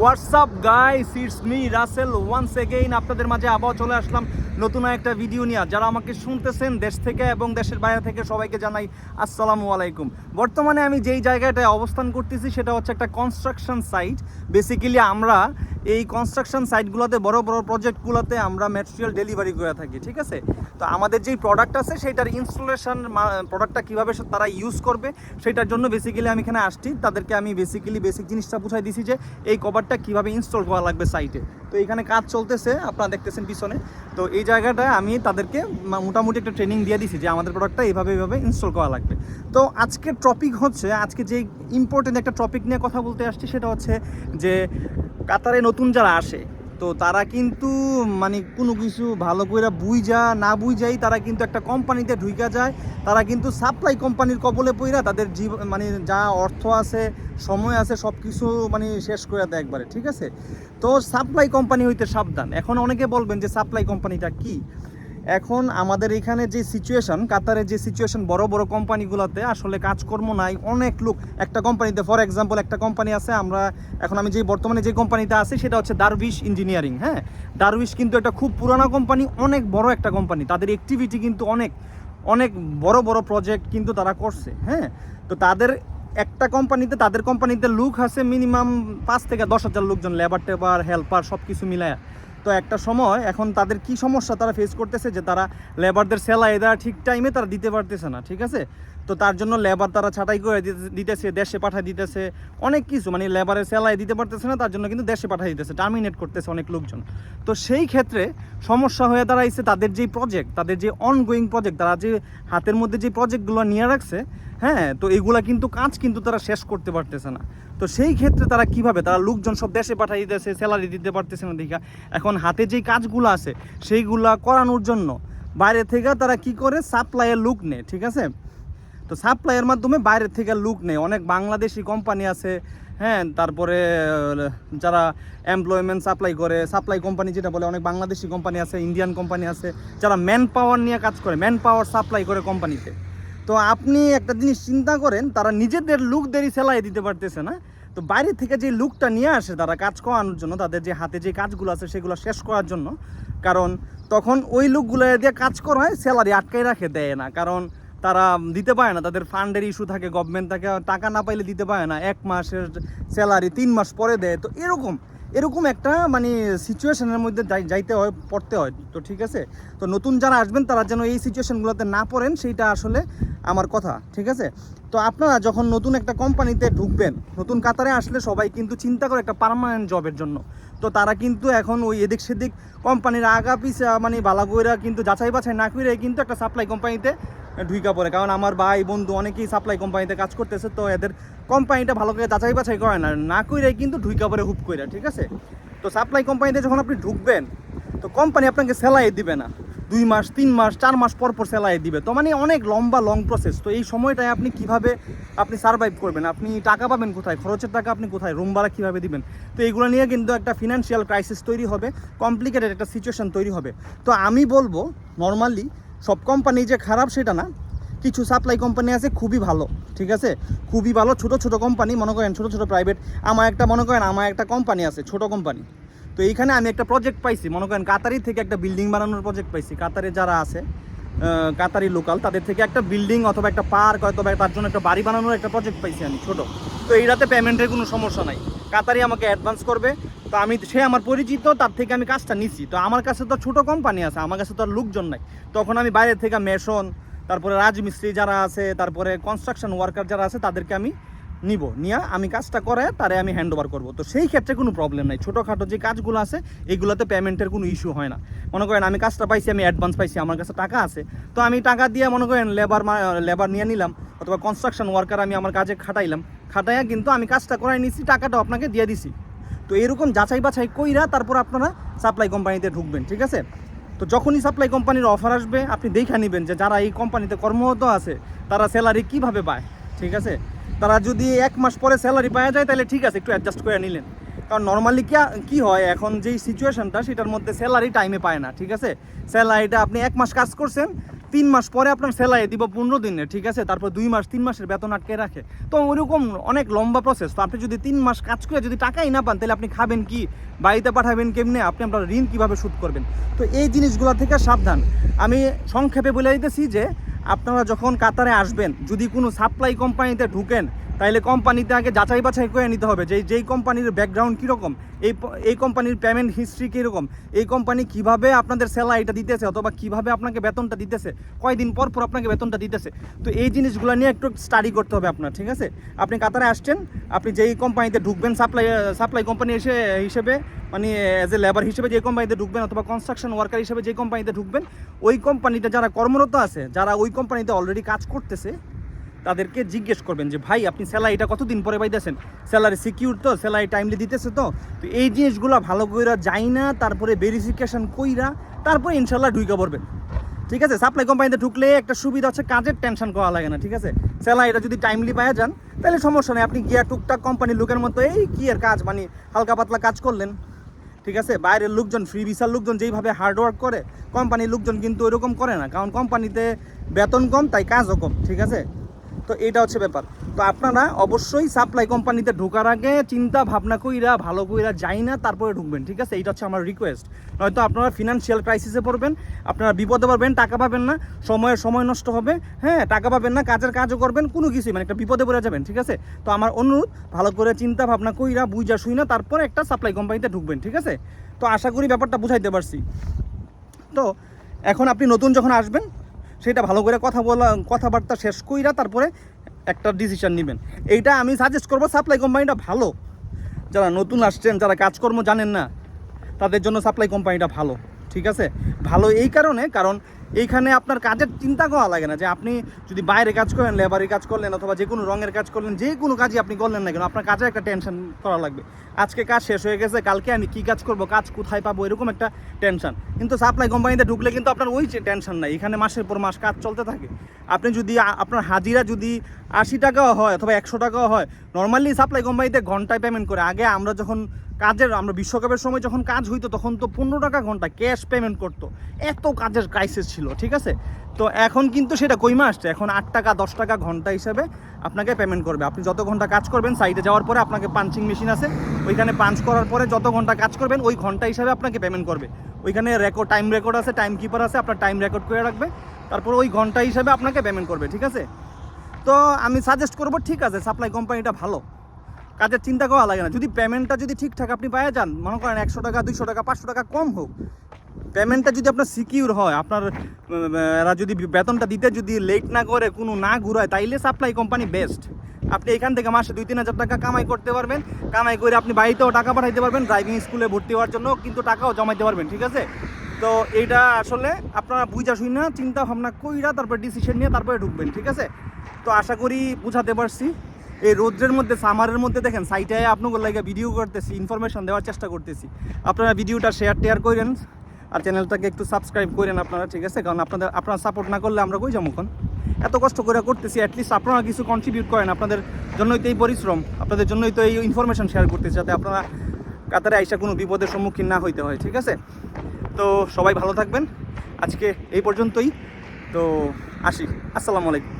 WhatsApp guys it's me Rasel once again আপনাদের মাঝে আবার চলে আসলাম নতুন একটা ভিডিও নিয়ে। যারা আমাকে শুনতেছেন দেশ থেকে এবং দেশের বাইরে থেকে, সবাইকে জানাই আসসালামু আলাইকুম। বর্তমানে আমি যেই জায়গাটায় অবস্থান করতেছি, সেটা হচ্ছে একটা কনস্ট্রাকশন সাইট বেসিক্যালি আমরা এই কনস্ট্রাকশন সাইটগুলোতে বড় বড় প্রজেক্টগুলোতে আমরা ম্যাটেরিয়াল ডেলিভারি করে থাকি, ঠিক আছে? তো আমাদের যেই প্রোডাক্ট আছে সেটার ইনস্টলেশন প্রোডাক্টটা কীভাবে তারা ইউজ করবে সেটার জন্য বেসিক্যালি আমি এখানে আসছি। তাদেরকে আমি বেসিক্যালি বেসিক জিনিসটা বুঝাই দিছি যে এই কভারটা কীভাবে ইনস্টল করা লাগবে সাইটে তো এখানে কাজ চলতেছে, আপনারা দেখতেছেন পিছনে। তো এই জায়গাটায় আমি তাদেরকে মোটামুটি একটা ট্রেনিং দিয়ে দিছি যে আমাদের প্রোডাক্টটা এইভাবে এইভাবে ইনস্টল করা লাগবে। তো আজকের টপিক হচ্ছে, আজকে যে ইম্পর্টেন্ট একটা টপিক নিয়ে কথা বলতে আসছি, সেটা হচ্ছে যে কাতারে নতুন যারা আসে, তো তারা কিন্তু মানে কোনো কিছু ভালো করে বুঝা না বুঝাই তারা কিন্তু একটা কোম্পানিতে ঢুইকা যায়। তারা কিন্তু সাপ্লাই কোম্পানির কবলে পইরা তাদের জীব মানে যা অর্থ আছে, সময় আছে সব কিছু মানে শেষ করে দেয় একবারে, ঠিক আছে? তো সাপ্লাই কোম্পানি হইতে সাবধান। এখন অনেকে বলবেন যে সাপ্লাই কোম্পানিটা কি? এখন আমাদের এখানে যে সিচুয়েশন কাতারের যে সিচুয়েশন বড় বড় কোম্পানিগুলোতে আসলে কাজকর্ম নাই। অনেক লোক, একটা কোম্পানিতে ফর এক্সাম্পল একটা কোম্পানি আছে, আমরা এখন আমি যে বর্তমানে যে কোম্পানিতে আছি, সেটা হচ্ছে দারভিশ ইঞ্জিনিয়ারিং হ্যাঁ? দারভিশ কিন্তু একটা খুব পুরানো কোম্পানি, অনেক বড় একটা কোম্পানি। তাদের অ্যাক্টিভিটি কিন্তু অনেক অনেক বড় বড় প্রজেক্ট কিন্তু তারা করছে হ্যাঁ? তো তাদের একটা কোম্পানিতে, তাদের কোম্পানিতে লুক আছে মিনিমাম পাঁচ থেকে দশ হাজার লোকজন লেবার টেবার হেল্পার সব কিছু মিলায়। তো একটা সময় এখন তাদের কি সমস্যা তারা ফেস করতেছে যে তারা লেবারদের স্যালারি দেওয়া ঠিক টাইমে তারা দিতে পারতেছে না, ঠিক আছে? তো তার জন্য লেবার তারা ছাঁটাই করে দিতেছে, দেশে পাঠিয়ে দিতেছে, অনেক কিছু মানে লেবারের স্যালারি দিতে পারতেছে না, তার জন্য কিন্তু দেশে পাঠিয়ে দিতেছে টার্মিনেট করতেছে অনেক লোকজন। তো সেই ক্ষেত্রে সমস্যা হয়ে দাঁড়াইছে তাদের যেই প্রজেক্ট তাদের যে অনগোয়িং প্রজেক্ট তারা যে হাতের মধ্যে যে প্রজেক্টগুলো নিয়ে রাখছে হ্যাঁ তো এগুলা কিন্তু কাজ কিন্তু তারা শেষ করতে পারতেছে না। তো সেই ক্ষেত্রে তারা কীভাবে? তারা লোকজন সব দেশে পাঠিয়ে দিতেছে স্যালারি দিতে পারতেছে না দেখা। এখন হাতে যেই কাজগুলো আছে, সেইগুলা করানোর জন্য বাইরে থেকে তারা কি করে? সাপ্লাইয়ের লুক নেয়, ঠিক আছে? তো সাপ্লাইয়ের মাধ্যমে বাইরে থেকে লুক নেয়। অনেক বাংলাদেশি কোম্পানি আছে হ্যাঁ তারপরে, যারা এমপ্লয়মেন্ট সাপ্লাই করে সাপ্লাই কোম্পানি যেটা বলে, অনেক বাংলাদেশি কোম্পানি আছে ইন্ডিয়ান কোম্পানি আছে, যারা ম্যান পাওয়ার নিয়ে কাজ করে ম্যান পাওয়ার সাপ্লাই করে কোম্পানিতে তো আপনি একটা জিনিস চিন্তা করেন, তারা নিজেদের লুকদেরই সেলাই দিতে পারতেছে না। তো বাইরে থেকে যে লুকটা নিয়ে আসে, তারা কাজ করানোর জন্য, তাদের যে হাতে যে কাজগুলো আছে, সেগুলো শেষ করার জন্য, কারণ তখন ওই লুকগুলো দিয়ে কাজ করায় স্যালারি আটকাই রাখে, দেয় না। কারণ তারা দিতে পারে না, তাদের ফান্ডের ইস্যু থাকে গভর্নমেন্ট থেকে টাকা না পাইলে দিতে পারে না। এক মাসের স্যালারি তিন মাস পরে দেয়। তো এরকম এরকম একটা মানে সিচুয়েশনের মধ্যে যাই- যাইতে হয়, পড়তে হয়। তো ঠিক আছে? তো নতুন যারা আসবেন, তারা যেন এই সিচুয়েশনগুলোতে না পড়েন, সেইটা আসলে আমার কথা। ঠিক আছে? তো আপনারা যখন নতুন একটা কোম্পানিতে ঢুকবেন, নতুন কাতারে আসলে সবাই কিন্তু চিন্তা করে একটা পার্মানেন্ট জবের জন্য। তো তারা কিন্তু এখন ওই এদিক সেদিক কোম্পানির আগা পিছা মানে বালাগুইরা কিন্তু যাচাই বাছাই না করে কিন্তু একটা সাপ্লাই কোম্পানিতে ঢুইকা পড়ে। কারণ আমার ভাই, বন্ধু অনেকেই সাপ্লাই কোম্পানিতে কাজ করতেছে, তো এদের কোম্পানিটা ভালো করে যাচাই বাছাই করে না। না কইরে কিন্তু ঢুইকা পড়ে হুপ কইরা, ঠিক আছে? তো সাপ্লাই কোম্পানিতে যখন আপনি ঢুকবেন, তো কোম্পানি আপনাকে স্যালারি দিবে না। দুই মাস, তিন মাস, চার মাস পর পর স্যালারি দিবে। তো মানে অনেক লম্বা লং প্রসেস তো এই সময়টায় আপনি কীভাবে আপনি সার্ভাইভ করবেন? আপনি টাকা পাবেন কোথায়? খরচের টাকা আপনি কোথায়? রুম ভাড়া কীভাবে দিবেন? তো এইগুলো নিয়ে কিন্তু একটা ফিনান্সিয়াল ক্রাইসিস তৈরি হবে কমপ্লিকেটেড একটা সিচুয়েশন তৈরি হবে। তো আমি বলব নর্মালি সব কোম্পানি যে খারাপ সেটা না, কিছু সাপ্লাই কোম্পানি আছে খুবই ভালো, ঠিক আছে? খুবই ভালো, ছোট ছোট কোম্পানি মনে করেন ছোট ছোট প্রাইভেট আমার একটা, মনে করেন আমার একটা কোম্পানি আছে, ছোট কোম্পানি তো এইখানে আমি একটা প্রজেক্ট পাইছি। মনে করেন কাতারি থেকে একটা বিল্ডিং বানানোর প্রজেক্ট পাইছি। কাতারে যারা আছে কাতারি লোকাল তাদের থেকে একটা বিল্ডিং অথবা একটা পার্ক অথবা তার জন্য একটা বাড়ি বানানোর একটা প্রজেক্ট পাইছি আমি ছোট। তো এইটাতে পেমেন্টের কোনো সমস্যা নাই। কাতারি আমাকে অ্যাডভান্স করবে। তো আমি, সে আমার পরিচিত, তার থেকে আমি কাজটা নিছি। তো আমার কাছে তো ছোট কোম্পানি আছে, আমার কাছে তো আর লোকজন নাই। তখন আমি বাইরে থেকে মেশন তারপরে রাজমিস্ত্রি যারা আছে, তারপরে কনস্ট্রাকশন ওয়ার্কার যারা আছে, তাদেরকে আমি নিব। নিয়ে আমি কাজটা করে, তারে আমি হ্যান্ড ওভার করব। তো সেই ক্ষেত্রে কোনো প্রবলেম নাই। ছোটোখাটো যে কাজগুলো আছে, এগুলোতে পেমেন্টের কোনো ইস্যু হয় না। মনে করেন আমি কাজটা পাইছি, আমি অ্যাডভান্স পাইছি, আমার কাছে টাকা আছে। তো আমি টাকা দিয়ে মনে করেন লেবার লেবার নিয়ে নিলাম, অথবা কনস্ট্রাকশন ওয়ার্কার আমি আমার কাজে খাটাইলাম। খাটাইয়া কিন্তু আমি কাজটা করাই নিছি, টাকাটা আপনাকে দিয়ে দিছি। তো এরকম যাচাই বাছাই কইরা তারপর আপনারা সাপ্লাই কোম্পানিতে ঢুকবেন, ঠিক আছে? তো যখনই সাপ্লাই কোম্পানির অফার আসবে, আপনি দেখে নেবেন যে যারা এই কোম্পানিতে কর্মরত আছে, তারা স্যালারি কীভাবে পায়, ঠিক আছে? তারা যদি এক মাস পরে স্যালারি পাওয়া যায়, তাহলে ঠিক আছে, একটু অ্যাডজাস্ট করে নিলেন। কারণ নর্মালি কি কি হয়, এখন যেই সিচুয়েশনটা সেটার মধ্যে স্যালারি টাইমে পায় না, ঠিক আছে? স্যালারিটা আপনি এক মাস কাজ করছেন, তিন মাস পরে আপনার সেলাই দিব পনেরো দিনে, ঠিক আছে? তারপর দুই মাস, তিন মাসের বেতন আটকে রাখে। তো ওইরকম অনেক লম্বা প্রসেস তো আপনি যদি তিন মাস কাজ করে যদি টাকাই না পান, তাহলে আপনি খাবেন কি? বাড়িতে পাঠাবেন কেমনে? আপনি আপনার ঋণ কীভাবে শোধ করবেন? তো এই জিনিসগুলো থেকে সাবধান। আমি সংক্ষেপে বলে দিতেছি যে আপনারা যখন কাতারে আসবেন, যদি কোনো সাপ্লাই কোম্পানিতে ঢুকেন, তাইলে কোম্পানিতে আগে যাচাই বাছাই করে নিতে হবে যে যেই কোম্পানির ব্যাকগ্রাউন্ড কীরকম, এই এই কোম্পানির পেমেন্ট হিস্ট্রি কীরকম, এই কোম্পানি কীভাবে আপনাদের স্যালারিটা দিতেছে অথবা কীভাবে আপনাকে বেতনটা দিতেছে, কয়দিন পর পর আপনাকে বেতনটা দিতেছে। তো এই জিনিসগুলো নিয়ে একটু স্টাডি করতে হবে আপনার, ঠিক আছে? আপনি কাতারে আসছেন, আপনি যেই কোম্পানিতে ঢুকবেন সাপ্লাই সাপ্লাই কোম্পানি এসে, হিসেবে মানে অ্যাজ এ লেবার হিসেবে যে কোম্পানিতে ঢুকবেন অথবা কনস্ট্রাকশন ওয়ার্কার হিসেবে যে কোম্পানিতে ঢুকবেন, ওই কোম্পানিতে যারা কর্মরত আছে, যারা ওই কোম্পানিতে অলরেডি কাজ করতেছে, তাদেরকে জিজ্ঞেস করবেন যে, ভাই, আপনি স্যালারিটা কতদিন পরে ভাই পাইতেছেন? স্যালারি সিকিউর তো স্যালারি টাইমলি দিতেছে তো। তো এই জিনিসগুলো ভালো কইরা যাই না, তারপরে ভেরিফিকেশন কইরা তারপরে ইনশাল্লাহ ঢুইকা পড়বেন। ঠিক আছে? সাপ্লাই কোম্পানিতে ঢুকলে একটা সুবিধা হচ্ছে কাজের টেনশন করা লাগে না, ঠিক আছে? স্যালারিটা যদি টাইমলি পাওয়া যান, তাহলে সমস্যা নেই। আপনি গিয়া টুকটাক কোম্পানির লোকের মতো, এই কি এর কাজ? মানে হালকা পাতলা কাজ করলেন। ঠিক আছে? বাইরের লোকজন ফ্রি ভিসার লোকজন যেইভাবে হার্ড ওয়ার্ক করে কোম্পানির লোকজন কিন্তু ওইরকম করে না। কারণ কোম্পানিতে বেতন কম, তাই কাজও কম, ঠিক আছে? তো এটা হচ্ছে ব্যাপার। তো আপনারা অবশ্যই সাপ্লাই কোম্পানিতে ঢোকার আগে চিন্তা ভাবনা কইরা, ভালো কইরা যাই না, তারপরে ঢুকবেন, ঠিক আছে? এইটা হচ্ছে আমার রিকোয়েস্ট নয়তো আপনারা ফিনান্সিয়াল ক্রাইসিসে পড়বেন, আপনারা বিপদে পড়বেন, টাকা পাবেন না সময়ের সময় নষ্ট হবে হ্যাঁ? টাকা পাবেন না, কাজের কাজও করবেন, কোনো কিছুই মানে একটা বিপদে পড়ে যাবেন, ঠিক আছে? তো আমার অনুরোধ, ভালো করে চিন্তা ভাবনা কইরা, বুঝা শুই না, তারপরে একটা সাপ্লাই কোম্পানিতে ঢুকবেন, ঠিক আছে? তো আশা করি ব্যাপারটা বুঝাইতে পারছি। তো এখন আপনি নতুন যখন আসবেন সেটা ভালো করে কথা বলা, কথাবার্তা শেষ কইরা তারপরে একটা ডিসিশন নেবেন। এইটা আমি সাজেস্ট করব সাপ্লাই কোম্পানিটা ভালো। যারা নতুন আসছেন, যারা কাজকর্ম জানেন না, তাদের জন্য সাপ্লাই কোম্পানিটা ভালো। ঠিক আছে? ভালো এই কারণে, কারণ এইখানে আপনার কাজের চিন্তা করা লাগে না যে আপনি যদি বাইরে কাজ করেন লেবারের কাজ করলেন অথবা যে কোনো রঙের কাজ করলেন, যে কোনো কাজই আপনি করলেন না কেন, আপনার কাজে একটা টেনশন করা লাগবে। আজকে কাজ শেষ হয়ে গেছে, কালকে আমি কি কাজ করব, কাজ কোথায় পাবো, এরকম একটা টেনশন কিন্তু সাপ্লাই কোম্পানিতে ঢুকলে কিন্তু আপনার ওই টেনশন নাই, এখানে মাসের পর মাস কাজ চলতে থাকে। আপনি যদি আপনার হাজিরা যদি আশি টাকাও হয় অথবা একশো টাকাও হয়। নর্মালি সাপ্লাই কোম্পানিতে ঘন্টায় পেমেন্ট করে। আগে আমরা যখন কাজের আমরা বিশ্বকাপের সময় যখন কাজ হইতো, তখন তো পনেরো টাকা ঘণ্টা ক্যাশ পেমেন্ট করতো। এত কাজের ক্রাইসিস ছিল, ঠিক আছে? তো এখন কিন্তু সেটা কইমা আসছে। এখন আট টাকা, দশ টাকা ঘণ্টা হিসাবে আপনাকে পেমেন্ট করবে। আপনি যত ঘণ্টা কাজ করবেন সাইডে যাওয়ার পরে আপনাকে পাঞ্চিং মেশিন আছে। ওইখানে পাঞ্চ করার পরে যত ঘণ্টা কাজ করবেন, ওই ঘণ্টা হিসাবে আপনাকে পেমেন্ট করবে। ওইখানে রেকর্ড টাইম রেকর্ড আছে টাইম কিপার আছে, আপনার টাইম রেকর্ড করে রাখবে। তারপর ওই ঘণ্টা হিসাবে আপনাকে পেমেন্ট করবে, ঠিক আছে? তো আমি সাজেস্ট করব, ঠিক আছে সাপ্লাই কোম্পানিটা ভালো। কাজের চিন্তা করা লাগে না। যদি পেমেন্টটা যদি ঠিকঠাক আপনি পাওয়া যান, মনে করেন একশো টাকা, দুইশো টাকা, পাঁচশো টাকা কম হোক পেমেন্টটা যদি আপনার সিকিউর হয়, আপনার এরা যদি বেতনটা দিতে যদি লেট না করে, কোনো না ঘুরায়, তাইলে সাপ্লাই কোম্পানি বেস্ট আপনি এখান থেকে মাসে দুই, তিন হাজার টাকা কামাই করতে পারবেন। কামাই করে আপনি বাড়িতেও টাকা পাঠাইতে পারবেন ড্রাইভিং স্কুলে ভর্তি হওয়ার জন্য কিন্তু টাকাও জমাইতে পারবেন, ঠিক আছে? তো এইটা আসলে আপনারা বুঝা শুই না, চিন্তা ভাবনা কইরা তারপর ডিসিশন নিয়ে তারপরে ঢুকবেন, ঠিক আছে? তো আশা করি বুঝাতে পারছি। এই রৌদ্রের মধ্যে, সামারের মধ্যে দেখেন সাইটে আপনাকে লাগে ভিডিও করতেছি ইনফরমেশন দেওয়ার চেষ্টা করতেছি। আপনারা ভিডিওটা শেয়ার টেয়ার করেন আর চ্যানেলটাকে একটু সাবস্ক্রাইব করেন আপনারা, ঠিক আছে? কারণ আপনাদের, আপনারা সাপোর্ট না করলে আমরা কই যাব এত কষ্ট করে করতেছি অ্যাটলিস্ট আপনারা কিছু কন্ট্রিবিউট করেন, আপনাদের জন্যই তো এই পরিশ্রম, আপনাদের জন্যই তো এই ইনফরমেশন শেয়ার করতেছি, যাতে আপনারা কাতারে আইসা কোনো বিপদের সম্মুখীন না হইতে হয়, ঠিক আছে? তো সবাই ভালো থাকবেন। আজকে এই পর্যন্তই। তো আসি। আসসালামু আলাইকুম।